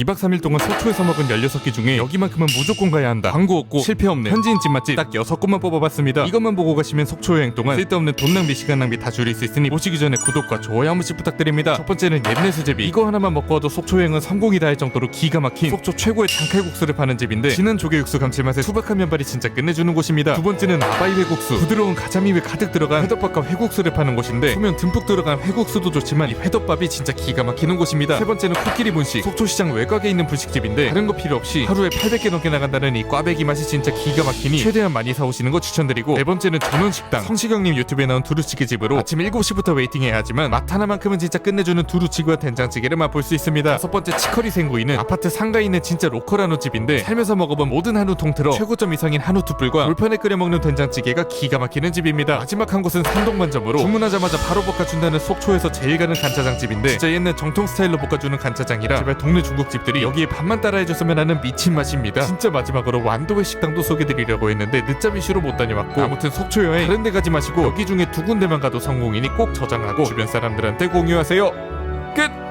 2박 3일 동안 속초에서 먹은 16끼 중에 여기만큼은 무조건 가야 한다. 광고 없고 실패 없는 현지인 집 맛집 딱 6곳만 뽑아봤습니다. 이것만 보고 가시면 속초 여행 동안 쓸데없는 돈 낭비 시간 낭비 다 줄일 수 있으니 보시기 전에 구독과 좋아요 한 번씩 부탁드립니다. 첫 번째는 옛내 수제비 이거 하나만 먹고 와도 속초 여행은 성공이다 할 정도로 기가 막힌 속초 최고의 장칼국수를 파는 집인데 진한 조개 육수 감칠맛에 수박한 면발이 진짜 끝내주는 곳입니다. 두 번째는 아바이 회국수. 부드러운 가자미가 가득 들어간 회덮밥과 회국수를 파는 곳인데 소면 듬뿍 들어간 회국수도 좋지만 이 회덮밥이 진짜 기가 막히는 곳입니다. 세 번째는 코끼리 분식 속초시장 외곽 에 있는 분식집인데 다른 거 필요 없이 하루에 800개 넘게 나간다는 이 꽈배기 맛이 진짜 기가 막히니 최대한 많이 사오시는 거 추천드리고 네 번째는 전원식당. 성시경님 유튜브에 나온 두루치기 집으로 아침 7시부터 웨이팅해야 하지만 맛 하나만큼은 진짜 끝내주는 두루치기와 된장찌개를 맛볼 수 있습니다. 다섯 번째 치커리 생구이는 아파트 상가에 있는 진짜 로컬 한우 집인데 살면서 먹어본 모든 한우 통틀어 최고점 이상인 한우 툭불과 돌판에 끓여 먹는 된장찌개가 기가 막히는 집입니다. 마지막 한 곳은 산동만점으로 주문하자마자 바로 볶아준다는 속초에서 제일 가는 간짜장 집인데 진짜 옛날 정통 스타일로 볶아주는 간짜장이라 제발 동네 중국 집들이 여기에 밥만 따라해줬으면 하는 미친 맛입니다 진짜 마지막으로 완도회 식당도 소개드리려고 했는데 늦잠 이슈로 못 다녀왔고 아무튼 속초 여행 다른 데 가지 마시고 여기 중에 두 군데만 가도 성공이니 꼭 저장하고 주변 사람들한테 공유하세요 끝!